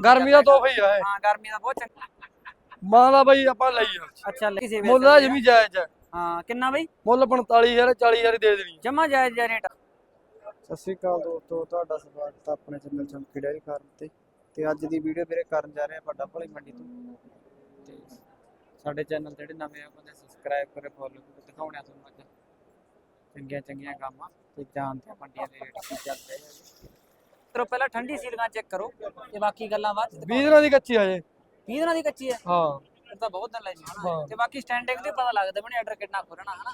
ਗਰਮੀ ਦਾ ਤੋਹਫਾ ਹੀ ਆ ਇਹ। ਹਾਂ ਗਰਮੀ ਦਾ ਬਹੁਤ ਚੰਗਾ। ਮਾਂ ਦਾ ਬਈ ਆਪਾਂ ਲਈ ਆ। ਅੱਛਾ ਲੈ ਕਿਸੇ ਮੁੱਲ ਦਾ ਜਮੀ ਜਾਇਜ਼ ਹੈ ਹਾਂ ਕਿੰਨਾ ਬਈ? ਮੁੱਲ 45000 40000 ਹੀ ਦੇ ਦੇਣੀ ਜਮਾ ਜਾਇਜ਼ ਜਿਹਾ ਰੇਟ ਸਤਿ ਸ਼੍ਰੀ ਅਕਾਲ ਦੋਸਤੋ ਤੁਹਾਡਾ ਸਵਾਗਤ ਹੈ ਆਪਣੇ ਚੈਨਲ ਚਮਕੀ ਡੇਅਰੀ ਫਾਰਮ ਤੇ। ਤੇ ਅੱਜ ਦੀ ਵੀਡੀਓ ਵੀਰੇ ਕਰਨ ਜਾ ਰਹੇ ਆ ਵੱਡਾ ਭਲੀ ਮੰਡੀ ਤੋਂ। ਤੇ ਸਾਡੇ ਚੈਨਲ ਜਿਹੜੇ ਨਵੇਂ ਆ ਉਹਨੇ ਸਬਸਕ੍ਰਾਈਬ ਕਰੇ ਫੋਲੋ ਕਰੇ ਦਿਖਾਉਣੇ ਆ ਤੁਹਾਨੂੰ ਅੱਜ। ਚੰਗੀਆਂ ਚੰਗੀਆਂ ਕੰਮਾਂ ਤੇ ਜਾਣਦੇ ਆ ਮੰਡੀਆਂ ਦੇ ਰੇਟ ਕੀ ਚੱਲਦੇ ਆ। ਤਰੋ ਪਹਿਲਾਂ ਠੰਡੀ ਸੀਲਗਾਂ ਚੈੱਕ ਕਰੋ ਤੇ ਬਾਕੀ ਗੱਲਾਂ ਬਾਅਦ ਚ 20 ਦਿਨਾਂ ਦੀ ਕੱਚੀ ਆ ਜੇ 20 ਦਿਨਾਂ ਦੀ ਕੱਚੀ ਹੈ? ਹਾਂ। ਫਿਰ ਤਾਂ ਬਹੁਤ ਦਿਨ ਲੈ ਜਾਣਾ। ਤੇ ਬਾਕੀ ਸਟੈਂਡਿੰਗ ਤੇ ਪਤਾ ਲੱਗਦਾ ਬਣੇ ਆਰਡਰ ਕਿੰਨਾ ਖੋਲਣਾ ਹਨਾ?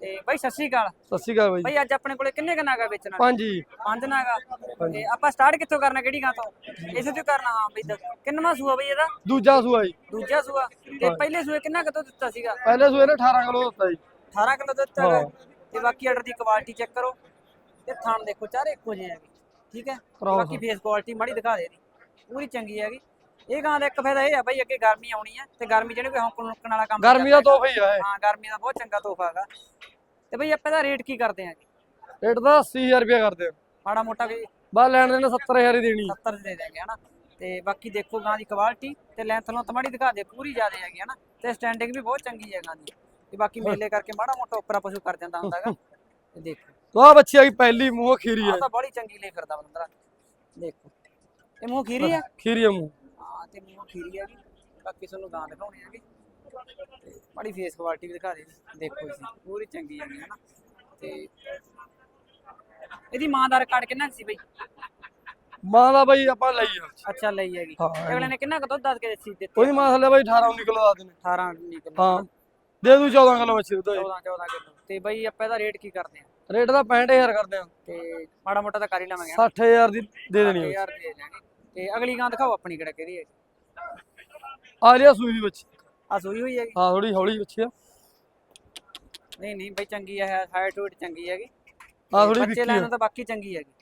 ਤੇ ਬਾਈ ਸਤਿ ਸ਼੍ਰੀ ਅਕਾਲ। ਸਤਿ ਸ਼੍ਰੀ ਅਕਾਲ ਬਾਈ। ਬਾਈ ਅੱਜ ਆਪਣੇ ਕੋਲੇ ਕਿੰਨੇ ਕਿੰਨਾ ਗਾ ਵੇਚਣਾ ਪੰਜ ਜੀ। ਪੰਜ ਨਾਗਾ। ਤੇ ਆਪਾਂ ਸਟਾਰਟ ਕਿੱਥੋਂ ਕਰਨਾ ਕਿਹੜੀ ਗਾਂ ਤੋਂ? ਇਸੇ ਤੋਂ ਕਰਨਾ ਹਾਂ ਬਈ ਦੱਸ। ਕਿੰਨਵਾਂ ਸੂਆ ਬਈ ਇਹਦਾ? ਦੂਜਾ ਸੂਆ ਜੀ। ਦੂਜਾ ਸੂਆ। ਤੇ ਪਹਿਲੇ ਸੂਏ ਕਿੰਨਾ ਕਦੋਂ ਦਿੱਤਾ ਸੀਗਾ? ਪਹਿਲੇ ਸੂਏ ਨੇ 18 ਕਿਲੋ ਦਿੱਤਾ ਜੀ। 18 ਕਿਲੋ ਦਿੱਤਾ ਹੈਗਾ। ਤੇ ਬਾਕੀ ਆਰਡਰ ਦੀ ਕੁਆਲਿਟੀ ਚੈੱਕ ਕਰੋ। ਤੇ ਥਾਣ ਦੇਖੋ ਚਾਰੇ ਇੱਕੋ ਜਿਹੇ ਹੈਗੇ। ਠੀਕ ਹੈ? ਬਾਕੀ ਫੇਸ ਕੁਆਲਿਟੀ ਮਾੜੀ ਦਿਖਾ ਦੇ ਦੀ ਪੂਰੀ ਚੰਗੀ ਹੈਗੀ। ਇਹ ਗਾਂ ਦਾ ਇੱਕ ਫਾਇਦਾ ਇਹ ਆ ਬਈ ਅੱਗੇ ਗਰਮੀ ਆਉਣੀ ਹੈ ਤੇ ਗਰਮੀ ਜਿਹੜੇ ਕੋਈ ਹੌਂਕਣ ਨੁੱਕਣ ਵਾਲਾ ਕੰਮ ਗਰਮੀ ਦਾ ਤੋਹਫਾ ਹੀ ਆ ਇਹ। ਹਾਂ ਗਰਮੀ ਦਾ ਬਹੁਤ ਚੰਗਾ ਤੋਹਫਾ ਹੈਗਾ। ਤੇ ਬਈ ਆਪਾਂ ਦਾ ਰੇਟ ਕੀ ਕਰਦੇ ਆਂ ਰੇਟ ਦਾ 80000 ਰੁਪਏ ਕਰਦੇ ਆ। ਮਾੜਾ ਮੋਟਾ ਵੀ ਬਸ ਲੈਣ ਦੇ ਨੇ 70000 ਹੀ ਦੇਣੀ 70 ਦੇ ਦੇਂਗੇ ਹਨਾ? ਤੇ ਬਾਕੀ ਦੇਖੋ ਗਾਂ ਦੀ ਕੁਆਲਿਟੀ ਤੇ ਲੈਂਥ ਨੂੰ ਤਮਾੜੀ ਦਿਖਾ ਦੇ ਪੂਰੀ ਜ਼ਿਆਦਾ ਹੈਗੀ ਹਨਾ? ਤੇ ਸਟੈਂਡਿੰਗ ਵੀ ਬਹੁਤ ਚੰਗੀ ਹੈ ਗਾਂ ਦੀ। ਤੇ ਬਾਕੀ ਮੇਲੇ ਕਰਕੇ ਮਾੜਾ ਮੋਟਾ ਉੱਪਰਾ ਪਸ਼ੂ ਕਰ ਜਾਂਦਾ ਹੁੰਦਾਗਾ ਤੇ ਦੇਖੋ। ਤੋ ਆ ਬੱਚੀ ਆ ਗਈ ਪਹਿਲੀ ਮੂੰਹ ਖੀਰੀ ਆਹ ਹੈ। ਤਾਂ ਬੜੀ ਚੰਗੀ ਲੈ ਫਿਰਦਾ ਬੰਦਰਾ ਦੇਖੋ ਇਹ ਮੂੰਹ ਖੀਰੀ ਹੈ? ਖੀਰੀ ਆ ਮੂੰਹ। ਹਾਂ ਤੇ ਮੂੰਹ ਖੀਰੀ ਹੈਗੀ ਬਾਕੀ ਤੁਹਾਨੂੰ ਗਾਂ ਦਿਖਾਉਣੀ ਹੈਗੀ ਤੇ ਬੜੀ ਫੇਸ ਕੁਆਲਿਟੀ ਵੀ ਦਿਖਾ ਦੇ। ਦੇਖੋ ਜੀ ਪੂਰੀ ਚੰਗੀ ਹੈਗੀ ਹਨਾ। ਤੇ ਇਹਦੀ ਮਾਂ ਦਾ ਰਿਕਾਰਡ ਕਿੰਨਾ ਕੁ ਸੀ ਬਈ? ਮਾਂ ਦਾ ਬਈ ਆਪਾਂ ਲਈ ਆ। ਅੱਛਾ ਲਈ ਹੈਗੀ। ਹਾਂ, ਅਗਲੇ ਨੇ ਕਿੰਨਾ ਕੁ ਦੁੱਧ ਦੱਸ ਕੇ ਦਿੱਤੀ? ਦਿੱਤੀ ਉਹਦੀ ਮਾਂ ਥੱਲੇ ਬਈ 18 19 ਕਿਲੋ ਦਾ ਨੇ 18 ਨਿਕਲ ਹਾਂ। ਦੇ ਦੂ 14 ਕਿਲੋ ਬੱਚੀ ਦੁੱਧ 14 14 ਕਿਲੋ। ਤੇ ਬਈ ਆਪਾਂ ਇਹਦਾ ਰੇਟ ਕੀ ਕਰਦੇ ਆ? ਰੇਟ ਦਾ 65000 ਕਰਦੇ ਆ। ਤੇ ਮਾੜਾ ਮੋਟਾ ਤਾਂ ਕਰ ਹੀ ਲਵਾਂਗੇ। 60000 ਦੀ ਦੇ ਦੇਣੀ ਆ। 6000 ਦੇ ਜਾਾਂਗੇ ਤੇ ਅਗਲੀ ਗਾਂ ਦਿਖਾਓ ਆਪਣੀ ਕਿਹੜਾ ਕਿਹਦੀ ਹੈ। ਆ ਲਿਆ ਸੂਈ ਦੀ ਬੱਚੀ ਆ ਸੂਈ ਹੋਈ ਹੈਗੀ? ਹਾਂ ਥੋੜੀ ਹੌਲੀ ਬੱਚੀ ਆ। ਨਹੀਂ ਨਹੀਂ ਬਈ ਚੰਗੀ ਹੈ ਹਾਈਟ ਵੇਟ ਚੰਗੀ ਹੈਗੀ। ਹਾਂ ਤੇ ਥੋੜੀ ਬੱਚੇ ਲੈਣ ਆ। ਨੂੰ ਤਾਂ ਬਾਕੀ ਚੰਗੀ ਹੈਗੀ।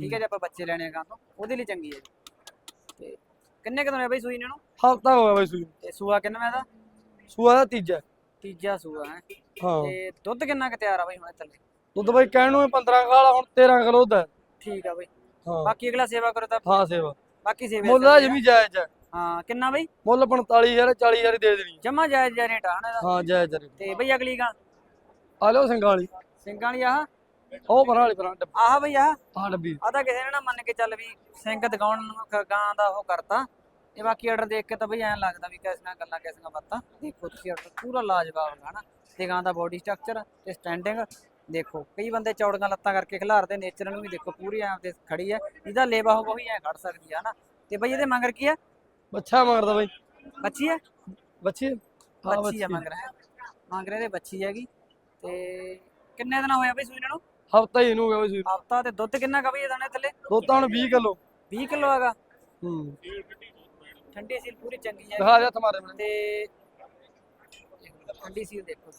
ਠੀਕ ਹੈ ਜੇ ਆਪਾਂ ਬੱਚੇ ਲੈਣੇ ਆ ਗਾਂ ਤੋਂ। ਉਹਦੇ ਲਈ ਚੰਗੀ ਹੈਗੀ। ਤੇ ਕਿੰਨੇ ਕਦੋਂ ਨੇ ਬਈ ਸੂਈ ਇਹਨਾਂ ਨੂੰ? ਹਫਤਾ ਹੋ ਗਿਆ ਬਈ ਸੂਈ ਨੂੰ। ਤੇ ਸੂਆ ਕਿੰਨਾ ਦਾ? ਸੂਆ ਦਾ ਤੀਜਾ। ਤੀਜਾ ਸੂਆ ਹੈ। ਹਾਂ। ਤੇ ਦੁੱਧ ਕਿੰਨਾ ਕੁ ਤਿਆਰ ਆ ਬਈ ਹੁਣ ਥੱਲੇ ਦੁੱਧ ਬਈ ਕਹਿਣ ਨੂੰ 15 ਕਾਲਾ ਹੁਣ 13 ਕਿਲੋ ਦਾ ਹੈ। ਠੀਕ ਆ ਬਈ। ਹਾਂ। ਬਾਕੀ ਅਗਲਾ ਸੇਵਾ ਕਰੋ ਤਾਂ। ਹਾਂ ਸੇਵਾ। ਬਾਕੀ ਸੇਵਾ ਮੁੱਲ ਦਾ ਜਮੀ ਜਾਇਜ਼ ਹੈ। ਹਾਂ ਕਿੰਨਾ ਬਈ? ਮੁੱਲ 45000 40000 ਹੀ ਦੇ ਦੇਣੀ। ਜਮਾ ਜਾਇਜ਼ ਜਿਹਾ ਰੇਟ ਆ ਨਾ ਹਾਂ ਜਾਇਜ਼ ਹੈ ਤੇ ਬਈ ਅਗਲੀ ਗਾਂ? ਆ ਲਓ ਸਿੰਗਾਲੀ ਸਿੰਘਾਂ ਵਾਲੀ ਆਹ ਉਹ ਬਣਾ ਵਾਲੀ ਡੱਬੀ। ਆਹ ਬਈ ਆਹ ਆਹ ਡੱਬੀ। ਆ ਤਾਂ ਕਿਸੇ ਨੇ ਨਾ ਮੰਨ ਕੇ ਚੱਲ ਵੀ ਸਿੰਘ ਦਿਖਾਉਣ ਨੂੰ ਗਾਂ ਦਾ ਉਹ ਕਰਤਾ। ਇਹ ਬਾਕੀ ਆਰਡਰ ਦੇਖ ਕੇ ਤਾਂ ਬਈ ਐਂ ਲੱਗਦਾ ਵੀ ਕਿਸ ਨਾਲ ਗੱਲਾਂ ਕਿਸ ਨਾਲ ਬਾਤਾਂ। ਦੇਖੋ ਤੁਸੀਂ ਆਰਡਰ ਪੂਰਾ ਲਾਜਵਾਬ ਹੈਗਾ ਨਾ ਤੇ ਗਾਂ ਦਾ ਬੋਡੀ ਸਟਰਕਚਰ ਤੇ ਸਟੈਂਡਿੰਗ ਦੇਖੋ। ਕਈ ਬੰਦੇ ਚੌੜੀਆਂ ਲੱਤਾਂ ਕਰਕੇ ਖਿਲਾਰਦੇ ਨੇਚਰ ਨੂੰ ਵੀ ਦੇਖੋ ਪੂਰੀ ਐਂ ਤੇ ਖੜੀ ਹੈ ਇਹਦਾ ਲੇਵਾ ਹੋਊਗਾ ਉਹੀ ਐਂ ਖੜ ਸਕਦੀ ਆ ਨਾ ਤੇ ਬਈ ਇਹਦੇ ਮੰਗਰ ਕੀ ਆ ਬੱਚਾ ਮਾਰਦਾ ਬਈ। ਬੱਚੀ ਹੈ ਬੱਚੀ ਹਾਂ ਬੱਚੀ ਆ ਮੰਗਰ ਹੈ। ਮੰਗਰ ਇਹਦੇ ਬੱਚੀ ਹੈਗੀ। ਤੇ ਕਿੰਨੇ ਦਿਨ ਹੋਇਆ ਬਈ ਸੂਈ ਨੂੰ ਹਫਤਾ ਹੀ ਇਹਨੂੰ ਹੋ ਗਿਆ ਬਈ ਸੂਈ। ਹਫਤਾ ਤੇ ਦੁੱਧ ਕਿੰਨਾ ਕਾ ਬਈ ਇਹਦਾ ਨੇ ਥੱਲੇ? ਦੁੱਧ ਤਾਂ ਹੁਣ 20 ਕਿਲੋ। 20 ਕਿਲੋ ਹੈਗਾ। ਹੂੰ। ਠੰਡੀ ਸੀਲ ਪੂਰੀ ਚੰਗੀ ਹੈ ਦਿਖਾ ਦੇ ਤੁਹਾਰੇ ਬਣੇ ਤੇ ਠੰਡੀ ਸੀਲ ਦੇਖੋ।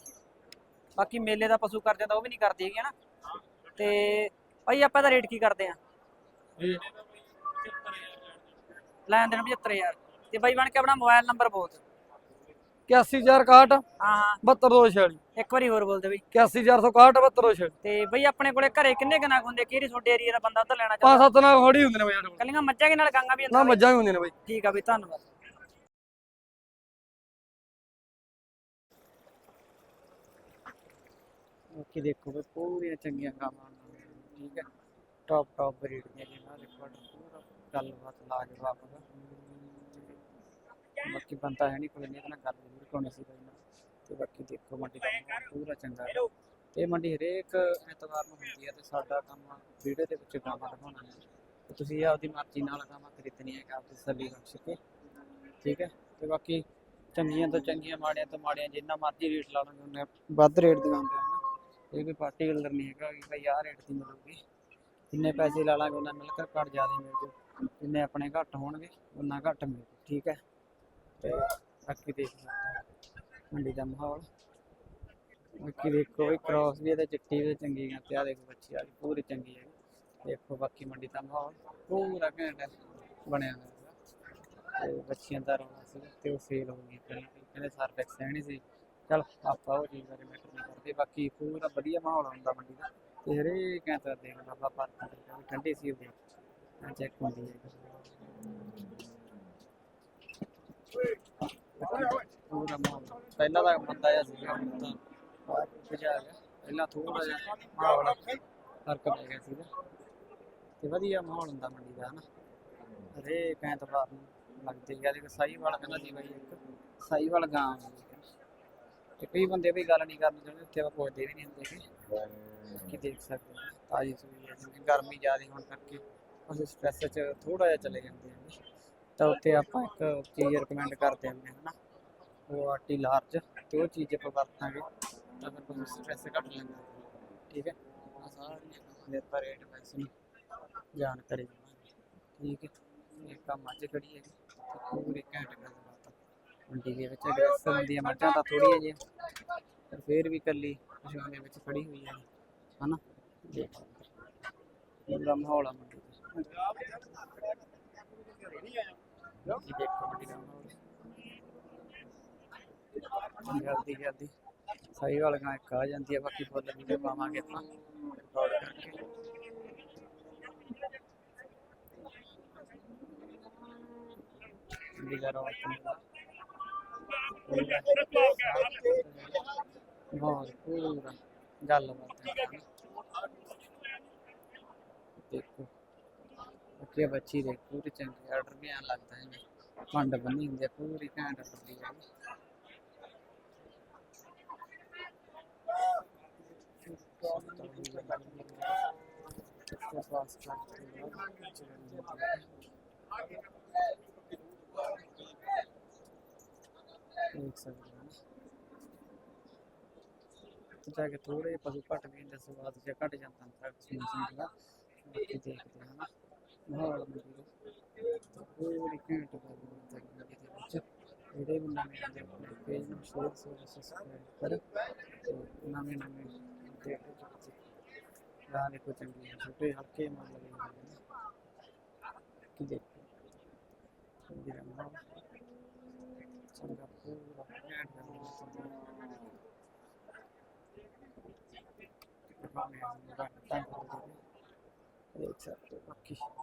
ਬਾਕੀ ਮੇਲੇ ਦਾ ਪਸ਼ੂ ਕਰ ਜਾਂਦਾ ਉਹ ਵੀ ਨਹੀਂ ਕਰਦੀ ਹੈਗੀ ਹਨਾ। ਤੇ ਭਾਈ ਆਪਾਂ ਦਾ ਰੇਟ ਕੀ ਕਰਦੇ ਆ? ਲੈਣ ਦੇਣ 75000 ਤੇ ਬਾਈ ਬਣ ਕੇ ਆਪਣਾ ਮੋਬਾਈਲ ਨੰਬਰ ਬੋਲ। 81461 ਹਾਂ। ਹਾਂ 72246 ਇੱਕ ਵਾਰੀ ਹੋਰ ਬੋਲ ਦੇ ਬਈ 81461 72246 ਤੇ ਬਈ ਆਪਣੇ ਕੋਲੇ ਘਰੇ ਕਿੰਨੇ ਕਿੰਨਾ ਹੁੰਦੇ? ਕਿਹੜੀ ਤੁਹਾਡੇ ਏਰੀਆ ਦਾ ਬੰਦਾ ਉੱਧਰ ਲੈਣਾ ਪੰਜ ਚਾਹੁੰਦਾ ਸੱਤ ਨਾਲ ਹੋੜੀ ਹੁੰਦੇ ਨੇ ਬਈ ਸਾਡੇ ਕੋਲ। ਕੱਲੀਆਂ ਮੱਝਾਂ ਦੇ ਨਾਲ ਗਾਂਗਾ ਵੀ ਨਾ ਬਈ? ਮੱਝਾਂ ਵੀ ਹੁੰਦੀਆਂ ਨੇ ਬਈ। ਠੀਕ ਆ ਬਈ ਧੰਨਵਾਦ। ਬਾਕੀ ਦੇਖੋ ਵੀ ਪੂਰੀਆਂ ਚੰਗੀਆਂ ਕੰਮਾਂ ਠੀਕ ਹੈ ਟੌਪ ਟੌਪ ਬਰੀਡ ਦੀਆਂ ਜਿਹਨਾਂ ਦੇ। ਕੋਲ ਪੂਰਾ ਗੱਲਬਾਤ ਲਾਜਵਾਬ ਹੈ ਬਾਕੀ ਬੰਦਾ ਹੈ ਨਹੀਂ ਕੋਲ ਨਹੀਂ, ਇਹਦੇ ਨਾਲ ਗੱਲ ਜ਼ਰੂਰ ਕਰਨੀ ਸੀ ਬਾਈ ਨਾਲ। ਤੇ ਬਾਕੀ ਦੇਖੋ ਮੰਡੀ ਦਾ ਮਾਹੌਲ ਪੂਰਾ ਚੰਗਾ ਹੈ। ਇਹ ਮੰਡੀ ਹਰੇਕ ਐਤਵਾਰ ਨੂੰ ਹੁੰਦੀ ਹੈ ਤੇ ਸਾਡਾ ਕੰਮ ਵੀਡੀਓ ਦੇ ਵਿੱਚ ਗਾਵਾਂ ਦਿਖਾਉਣਾ ਹੈ। ਤੁਸੀਂ ਆਪਦੀ ਮਰਜ਼ੀ ਨਾਲ ਗਾਵਾਂ ਖਰੀਦਣੀ ਹੈ ਕਿ ਆਪਦੀ ਤਸੱਲੀ ਬਖਸ਼ ਕੇ, ਠੀਕ ਹੈ? ਤੇ ਬਾਕੀ ਚੰਗੀਆਂ ਤੋਂ ਚੰਗੀਆਂ, ਮਾੜੀਆਂ ਤੋਂ ਮਾੜੀਆਂ, ਜਿੰਨਾ ਮਰਜ਼ੀ ਰੇਟ ਲਾ ਲਾਂਗੇ ਉਹਨੇ ਵੱਧ ਰੇਟ ਦਿਖਾਉਂਦੇ ਹਨ ਇਹ ਕੋਈ ਪਾਰਟੀਕੂਲਰ ਨਹੀਂ ਹੈਗਾ ਕਿ ਭਾਈ ਆਹ ਰੇਟ ਦੀ ਮਿਲੂਗੀ। ਜਿੰਨੇ ਪੈਸੇ ਲਾ ਲਾਂਗੇ, ਉਹਨਾਂ ਮਿਲ ਕੇ ਘੱਟ ਜ਼ਿਆਦਾ ਮਿਲ ਜੂ ਜਿੰਨੇ ਆਪਣੇ ਘੱਟ ਹੋਣਗੇ, ਉਹਨਾਂ ਘੱਟ ਮਿਲ ਜੂ ਠੀਕ ਹੈ? ਤੇ ਬਾਕੀ ਦੇਖ ਸਕਦੇ ਮੰਡੀ ਦਾ ਮਾਹੌਲ। ਬਾਕੀ ਦੇਖੋ ਵੀ ਕ੍ਰਾਸ ਵੀ ਇਹਦੇ ਚਿੱਟੀ ਵੀ ਚੰਗੀ ਹੈ ਤੇ ਆ ਦੇਖੋ ਬੱਚੀ ਆ ਪੂਰੀ ਚੰਗੀ ਹੈ। ਦੇਖੋ ਬਾਕੀ ਮੰਡੀ ਦਾ ਮਾਹੌਲ, ਪੂਰਾ ਘੈਂਟ ਬਣਿਆ ਹੋਇਆ। ਤੇ ਬੱਚੀਆਂ ਦਾ ਰੌਲਾ ਸੀ ਤੇ ਉਹ ਸੇਲ ਹੋ ਗਈ ਪਹਿਲਾਂ ਵੀ। ਕਹਿੰਦੇ ਸਰਵਿਸ ਹੈ ਨਹੀਂ ਸੀ। ਚਲ ਆਪਾਂ ਉਹ ਚੀਜ਼ ਬਾਰੇ ਮੈਟਰ ਨਹੀਂ ਕਰਦੇ। ਬਾਕੀ ਪੂਰਾ ਵਧੀਆ ਮਾਹੌਲ ਹੁੰਦਾ ਮੰਡੀ ਦਾ। ਤੇ ਹਰੇਕ ਐਂ ਤਾਂ ਦੇਖ ਬਾਬਾ ਪਰ ਠੰਡੀ ਸੀ ਉਹ ਚੈੱਕ ਹੁੰਦੀ ਹੈ। ਪਹਿਲਾਂ ਤਾਂ ਬੰਦਾ ਜਿਹਾ ਸੀਗਾ, ਹੁਣ ਤਾਂ ਭਜਾ ਗਿਆ ਪਹਿਲਾਂ ਥੋੜਾ ਜਿਹਾ ਮਾਹੌਲ ਫ਼ਰਕ ਪੈ ਗਿਆ ਸੀਗਾ। ਤੇ ਵਧੀਆ ਮਾਹੌਲ ਹੁੰਦਾ ਮੰਡੀ ਦਾ, ਹਨਾ। ਹਰੇਕ ਐਤਵਾਰ ਨੂੰ ਲੱਗਦੀ ਹੈ ਕਿ ਸਾਈਵਾਲ ਕਹਿੰਦਾ ਸੀ ਬਾਈ ਇੱਕ ਸਾਈਵਾਲ ਗਾਂ ਆਉਂਦੀ ਹੈ ਤੇ ਕਈ ਬੰਦੇ ਵੀ ਗੱਲ ਨਹੀਂ ਕਰਨੀ ਚਾਹੁੰਦੇ ਉੱਥੇ ਆਪਾਂ ਪੁੱਛਦੇ ਵੀ ਨਹੀਂ ਹੁੰਦੇ ਕਿ ਕੀ ਦੇਖ ਸਕਦੇ ਹਾਂ ਤਾਜੀ ਸੂਈ ਹੈ ਜਿਵੇਂ ਗਰਮੀ ਜ਼ਿਆਦਾ ਹੋਣ ਕਰਕੇ ਅਸੀਂ ਸਟ੍ਰੈਸ 'ਚ ਥੋੜਾ ਜਿਹਾ ਚਲੇ ਜਾਂਦੇ ਹਾਂ ਤਾਂ ਉੱਥੇ ਆਪਾਂ ਇੱਕ ਚੀਜ਼ ਰეკਮੈਂਡ ਕਰਦੇ ਹਾਂ ਹਨਾ। ਉਹ ਆਟੀ ਲਾਰਜ ਤੇ ਉਹ ਚੀਜ਼ ਆਪਾਂ ਵਰਤਾਂਗੇ। ਤਾਂ ਫਿਰ ਤੁਹਾਨੂੰ ਸਟ੍ਰੈਸ ਘੱਟ ਲੈਂਦਾ ਠੀਕ ਹੈ। ਆ ਸਾਰੀਆਂ ਗੱਲਾਂ ਪਰ ਰੇਟ ਵੈਸੇ ਜਾਣਕਾਰੀ ਠੀਕ ਹੈ। ਇਹ ਕੰਮ ਅੱਜ ਖੜੀ ਹੈ ਪੂਰੇ ਘੈਂਟ ਗੱਲਬਾਤ ਮੰਡੀ ਦੇ ਵਿੱਚ ਅਗਰੈਸਰ ਹੁੰਦੀਆਂ ਮੱਝਾਂ ਤਾਂ ਥੋੜੀਆਂ ਜਿਹੀਆਂ ਪਰ ਫੇਰ ਵੀ ਕੱਲੀ ਪਸ਼ੂਆਂ ਵਿੱਚ ਖੜੀ ਹੋਈ ਹੈ ਹਨਾ। ਦੇਖ। ਪੂਰਾ ਮਾਹੌਲ ਆ ਮੰਡੀ ਦਾ। ਜੀ ਦੇਖੋ ਮੰਡੀ ਦਾ ਜਲਦੀ ਜਲਦੀ ਸਹੀ ਵਾਲ ਗਾਂ ਇੱਕ ਆ ਜਾਂਦੀ ਹੈ ਬਾਕੀ ਫੁੱਲ ਵੀਡੀਓ ਪਾਵਾਂਗੇ ਆਪਾਂ। ਰਿਕਾਰਡ ਕਰਕੇ ਮੰਡੀ ਬਹੁਤ ਪੂਰਾ ਗੱਲਬਾਤ ਹੈ ਦੇਖੋ। ਅੱਗੇ ਬੱਚੀ ਦੇ ਪੂਰੀ ਚੰਗੀ ਆਰਡਰ ਵੀ ਆਣ ਲੱਗਦਾ ਹੈ ਪੰਡ ਬੰਨੀ ਹੁੰਦੀ ਹੈ ਪੂਰੀ ਘੈਂਟ ਹੁੰਦੀ ਹੈ ਦੇਖ ਸਕਦੇ ਹੋ ਤੇ ਜਾ ਕੇ ਥੋੜੇ ਪਸ਼ੂ ਘਟ ਗਏ ਜਿਸ ਸਵਾਦ ਜਿਹਾ ਘਟ ਜਾਂਦਾ ਹੈ ਸੁਣ ਸੁਣ ਦਾ ਬਾਕੀ ਦੇਖਦੇ ਹਾਂ ਨਾ ਮਾਹੌਲ ਮੰਡੀ ਦਾ ਪੂਰੀ ਘੈਂਟ ਗੱਲ